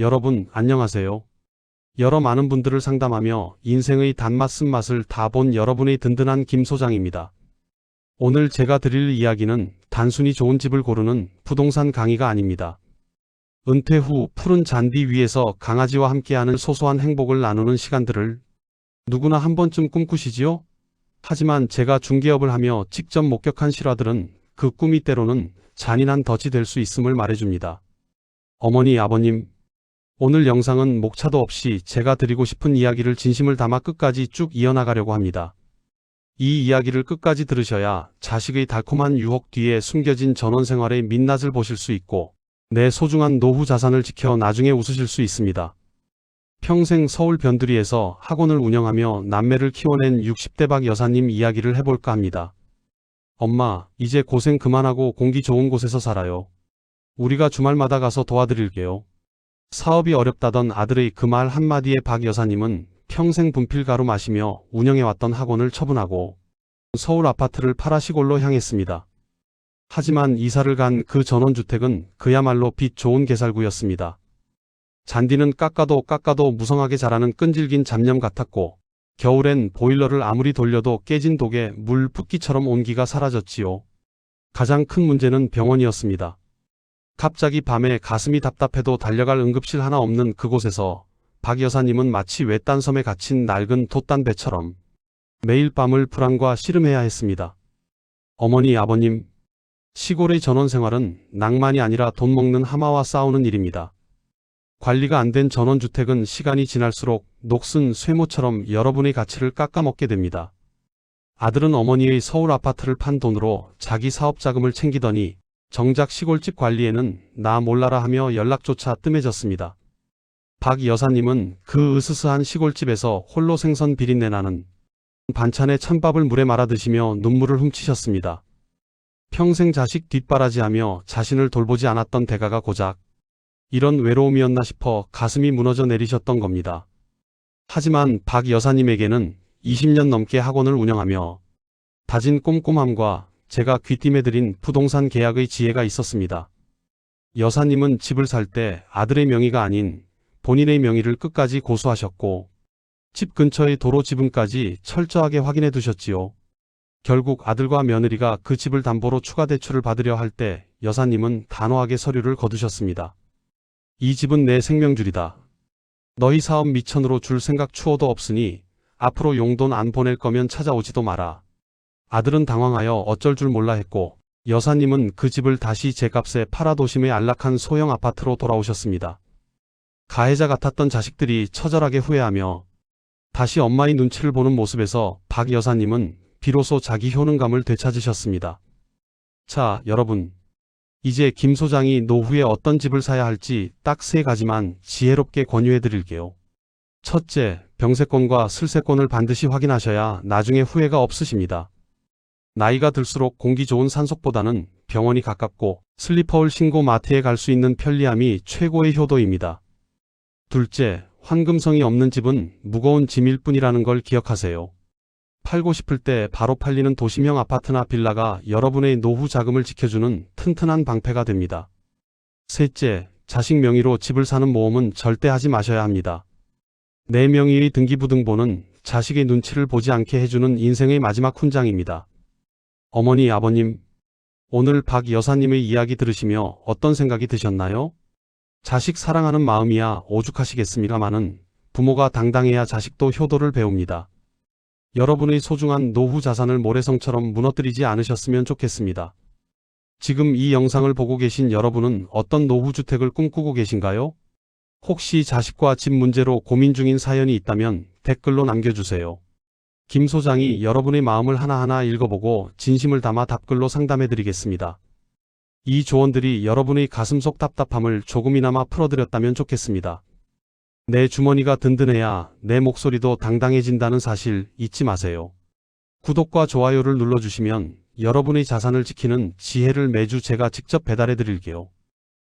여러분, 안녕하세요. 여러 많은 분들을 상담하며 인생의 단맛 쓴맛을 다 본 여러분의 든든한 김 소장입니다. 오늘 제가 드릴 이야기는 단순히 좋은 집을 고르는 부동산 강의가 아닙니다. 은퇴 후 푸른 잔디 위에서 강아지와 함께하는 소소한 행복을 나누는 시간들을 누구나 한 번쯤 꿈꾸시지요? 하지만 제가 중개업을 하며 직접 목격한 실화들은 그 꿈이 때로는 잔인한 덫이 될 수 있음을 말해줍니다. 어머니, 아버님, 오늘 영상은 목차도 없이 제가 드리고 싶은 이야기를 진심을 담아 끝까지 쭉 이어나가려고 합니다. 이 이야기를 끝까지 들으셔야 자식의 달콤한 유혹 뒤에 숨겨진 전원 생활의 민낯을 보실 수 있고 내 소중한 노후 자산을 지켜 나중에 웃으실 수 있습니다. 평생 서울 변두리에서 학원을 운영하며 남매를 키워낸 60대 박 여사님 이야기를 해볼까 합니다. 엄마, 이제 고생 그만하고 공기 좋은 곳에서 살아요. 우리가 주말마다 가서 도와드릴게요. 사업이 어렵다던 아들의 그 말 한마디에 박 여사님은 평생 분필가루 마시며 운영해왔던 학원을 처분하고 서울 아파트를 팔아 시골로 향했습니다. 하지만 이사를 간 그 전원주택은 그야말로 빛 좋은 개살구였습니다. 잔디는 깎아도 깎아도 무성하게 자라는 끈질긴 잡념 같았고 겨울엔 보일러를 아무리 돌려도 깨진 독에 물 붓기처럼 온기가 사라졌지요. 가장 큰 문제는 병원이었습니다. 갑자기 밤에 가슴이 답답해도 달려갈 응급실 하나 없는 그곳에서 박 여사님은 마치 외딴 섬에 갇힌 낡은 돛단 배처럼 매일 밤을 불안과 씨름해야 했습니다. 어머니, 아버님, 시골의 전원 생활은 낭만이 아니라 돈 먹는 하마와 싸우는 일입니다. 관리가 안 된 전원주택은 시간이 지날수록 녹슨 쇠모처럼 여러분의 가치를 깎아먹게 됩니다. 아들은 어머니의 서울 아파트를 판 돈으로 자기 사업 자금을 챙기더니 정작 시골집 관리에는 나 몰라라 하며 연락조차 뜸해졌습니다. 박 여사님은 그 으스스한 시골집에서 홀로 생선 비린내 나는 반찬에 찬밥을 물에 말아 드시며 눈물을 훔치셨습니다. 평생 자식 뒷바라지하며 자신을 돌보지 않았던 대가가 고작 이런 외로움이었나 싶어 가슴이 무너져 내리셨던 겁니다. 하지만 박 여사님에게는 20년 넘게 학원을 운영하며 다진 꼼꼼함과 제가 귀띔해드린 부동산 계약의 지혜가 있었습니다. 여사님은 집을 살 때 아들의 명의가 아닌 본인의 명의를 끝까지 고수하셨고 집 근처의 도로 지분까지 철저하게 확인해 두셨지요. 결국 아들과 며느리가 그 집을 담보로 추가 대출을 받으려 할 때 여사님은 단호하게 서류를 거두셨습니다. 이 집은 내 생명줄이다. 너희 사업 미천으로 줄 생각 추호도 없으니 앞으로 용돈 안 보낼 거면 찾아오지도 마라. 아들은 당황하여 어쩔 줄 몰라 했고 여사님은 그 집을 다시 제값에 팔아 도심의 안락한 소형 아파트로 돌아오셨습니다. 가해자 같았던 자식들이 처절하게 후회하며 다시 엄마의 눈치를 보는 모습에서 박 여사님은 비로소 자기 효능감을 되찾으셨습니다. 자, 여러분. 이제 김 소장이 노후에 어떤 집을 사야 할지 딱 세 가지만 지혜롭게 권유해 드릴게요. 첫째, 병세권과 슬세권을 반드시 확인하셔야 나중에 후회가 없으십니다. 나이가 들수록 공기 좋은 산속보다는 병원이 가깝고 슬리퍼를 신고 마트에 갈 수 있는 편리함이 최고의 효도입니다. 둘째, 황금성이 없는 집은 무거운 짐일 뿐이라는 걸 기억하세요. 팔고 싶을 때 바로 팔리는 도심형 아파트나 빌라가 여러분의 노후 자금을 지켜주는 튼튼한 방패가 됩니다. 셋째, 자식 명의로 집을 사는 모험은 절대 하지 마셔야 합니다. 내 명의의 등기부등본은 자식의 눈치를 보지 않게 해주는 인생의 마지막 훈장입니다. 어머니, 아버님, 오늘 박 여사님의 이야기 들으시며 어떤 생각이 드셨나요? 자식 사랑하는 마음이야 오죽하시겠습니다마는 부모가 당당해야 자식도 효도를 배웁니다. 여러분의 소중한 노후 자산을 모래성처럼 무너뜨리지 않으셨으면 좋겠습니다. 지금 이 영상을 보고 계신 여러분은 어떤 노후주택을 꿈꾸고 계신가요? 혹시 자식과 집 문제로 고민 중인 사연이 있다면 댓글로 남겨주세요. 김 소장이 여러분의 마음을 하나하나 읽어보고 진심을 담아 답글로 상담해드리겠습니다. 이 조언들이 여러분의 가슴 속 답답함을 조금이나마 풀어드렸다면 좋겠습니다. 내 주머니가 든든해야 내 목소리도 당당해진다는 사실 잊지 마세요. 구독과 좋아요를 눌러주시면 여러분의 자산을 지키는 지혜를 매주 제가 직접 배달해 드릴게요.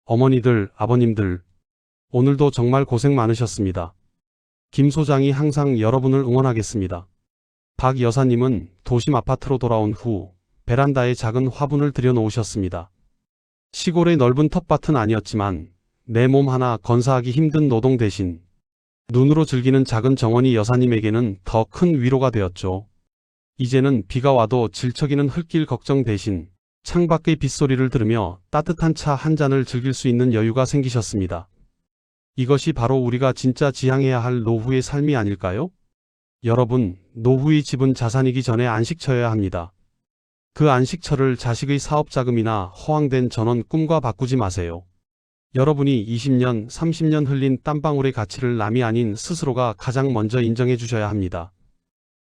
어머니들, 아버님들, 오늘도 정말 고생 많으셨습니다. 김 소장이 항상 여러분을 응원하겠습니다. 박 여사님은 도심 아파트로 돌아온 후 베란다에 작은 화분을 들여놓으셨습니다. 시골의 넓은 텃밭은 아니었지만 내 몸 하나 건사하기 힘든 노동 대신 눈으로 즐기는 작은 정원이 여사님에게는 더 큰 위로가 되었죠. 이제는 비가 와도 질척이는 흙길 걱정 대신 창밖의 빗소리를 들으며 따뜻한 차 한 잔을 즐길 수 있는 여유가 생기셨습니다. 이것이 바로 우리가 진짜 지향해야 할 노후의 삶이 아닐까요? 여러분, 노후의 집은 자산이기 전에 안식처여야 합니다. 그 안식처를 자식의 사업자금이나 허황된 전원 꿈과 바꾸지 마세요. 여러분이 20년, 30년 흘린 땀방울의 가치를 남이 아닌 스스로가 가장 먼저 인정해 주셔야 합니다.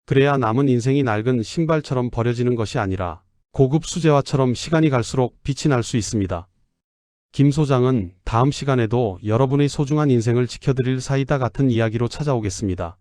그래야 남은 인생이 낡은 신발처럼 버려지는 것이 아니라 고급 수제화처럼 시간이 갈수록 빛이 날 수 있습니다. 김 소장은 다음 시간에도 여러분의 소중한 인생을 지켜드릴 사이다 같은 이야기로 찾아오겠습니다.